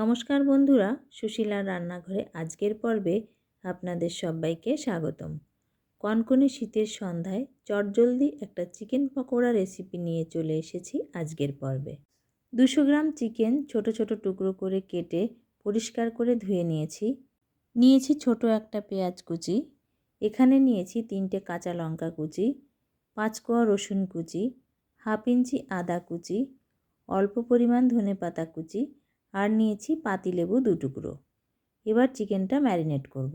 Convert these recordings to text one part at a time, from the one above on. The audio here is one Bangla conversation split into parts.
নমস্কার বন্ধুরা, সুশীলার রান্নাঘরে আজকের পর্বে আপনাদের সবাইকে স্বাগতম। কনকনে শীতের সন্ধ্যায় চটজলদি একটা চিকেন পকোড়া রেসিপি নিয়ে চলে এসেছি আজকের পর্বে। দুশো গ্রাম চিকেন ছোট ছোট টুকরো করে কেটে পরিষ্কার করে ধুয়ে নিয়েছি। নিয়েছি ছোট একটা পেঁয়াজ কুচি, এখানে নিয়েছি তিনটে কাঁচা লঙ্কা কুচি, পাঁচ কোয়া রসুন কুচি, হাফ ইঞ্চি আদা কুচি, অল্প পরিমাণ ধনে পাতা কুচি আর নিয়েছি পাতিলেবু দু টুকরো। এবার চিকেনটা ম্যারিনেট করব।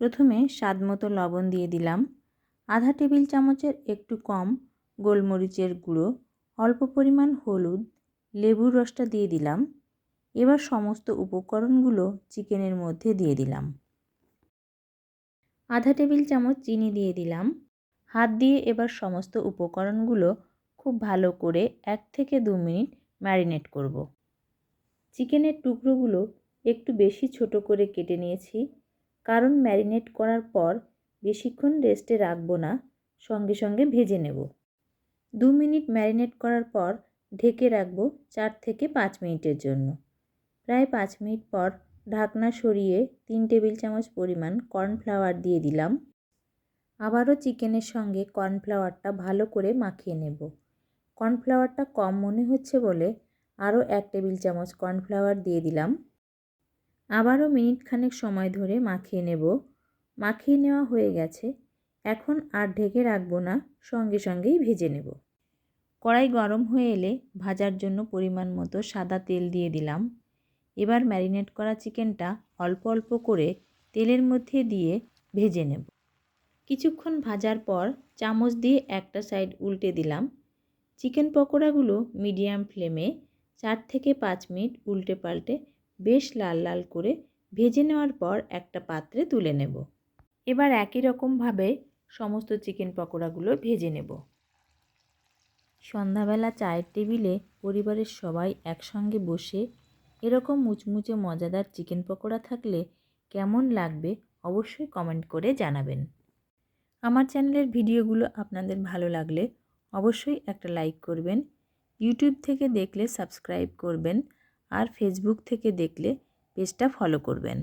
প্রথমে স্বাদ মতো লবণ দিয়ে দিলাম। আধা টেবিল চামচের একটু কম গোলমরিচের গুঁড়ো, অল্প পরিমাণ হলুদ, লেবুর রসটা দিয়ে দিলাম। এবার সমস্ত উপকরণগুলো চিকেনের মধ্যে দিয়ে দিলাম। আধা টেবিল চামচ চিনি দিয়ে দিলাম। হাত দিয়ে এবার সমস্ত উপকরণগুলো খুব ভালো করে এক থেকে দু মিনিট ম্যারিনেট করব। চিকেনের টুকরোগুলো একটু বেশি ছোট করে কেটে নিয়েছি। কারণ ম্যারিনেট করার পর বেশিক্ষণ রেস্টে রাখব না, সঙ্গে সঙ্গে ভেজে নেব। দু মিনিট ম্যারিনেট করার পর ঢেকে রাখব চার থেকে পাঁচ মিনিটের জন্য। প্রায় পাঁচ মিনিট পর ঢাকনা সরিয়ে তিন টেবিল চামচ পরিমাণ কর্নফ্লাওয়ার দিয়ে দিলাম। আবারও চিকেনের সঙ্গে কর্নফ্লাওয়ারটা ভালো করে মাখিয়ে নেব। কর্নফ্লাওয়ারটা কম মনে হচ্ছে বলে আরও এক টেবিল চামচ কর্নফ্লাওয়ার দিয়ে দিলাম। আবারও মিনিট খানেক সময় ধরে মাখিয়ে নেব। মাখিয়ে নেওয়া হয়ে গেছে। এখন আর ঢেকে রাখব না, সঙ্গে সঙ্গেই ভেজে নেব। কড়াই গরম হয়ে এলে ভাজার জন্য পরিমাণ মতো সাদা তেল দিয়ে দিলাম। এবার ম্যারিনেট করা চিকেনটা অল্প অল্প করে তেলের মধ্যে দিয়ে ভেজে নেব। কিছুক্ষণ ভাজার পর চামচ দিয়ে একটা সাইড উল্টে দিলাম। চিকেন পকোড়াগুলো মিডিয়াম ফ্লেমে চার থেকে পাঁচ মিনিট উল্টে পাল্টে বেশ লাল লাল করে ভেজে নেওয়ার পর একটা পাত্রে তুলে নেব। এবার একই রকমভাবে সমস্ত চিকেন পকোড়াগুলো ভেজে নেব। সন্ধ্যাবেলা চায়ের টেবিলে পরিবারের সবাই একসঙ্গে বসে এরকম মুচমুচে মজাদার চিকেন পকোড়া থাকলে কেমন লাগবে অবশ্যই কমেন্ট করে জানাবেন। আমার চ্যানেলের ভিডিওগুলো আপনাদের ভালো লাগলে অবশ্যই একটা লাইক করবেন ইউটিউব থেকে দেখলে সাবস্ক্রাইব করবেন আর ফেসবুক থেকে দেখলে পেজটা ফলো করবেন।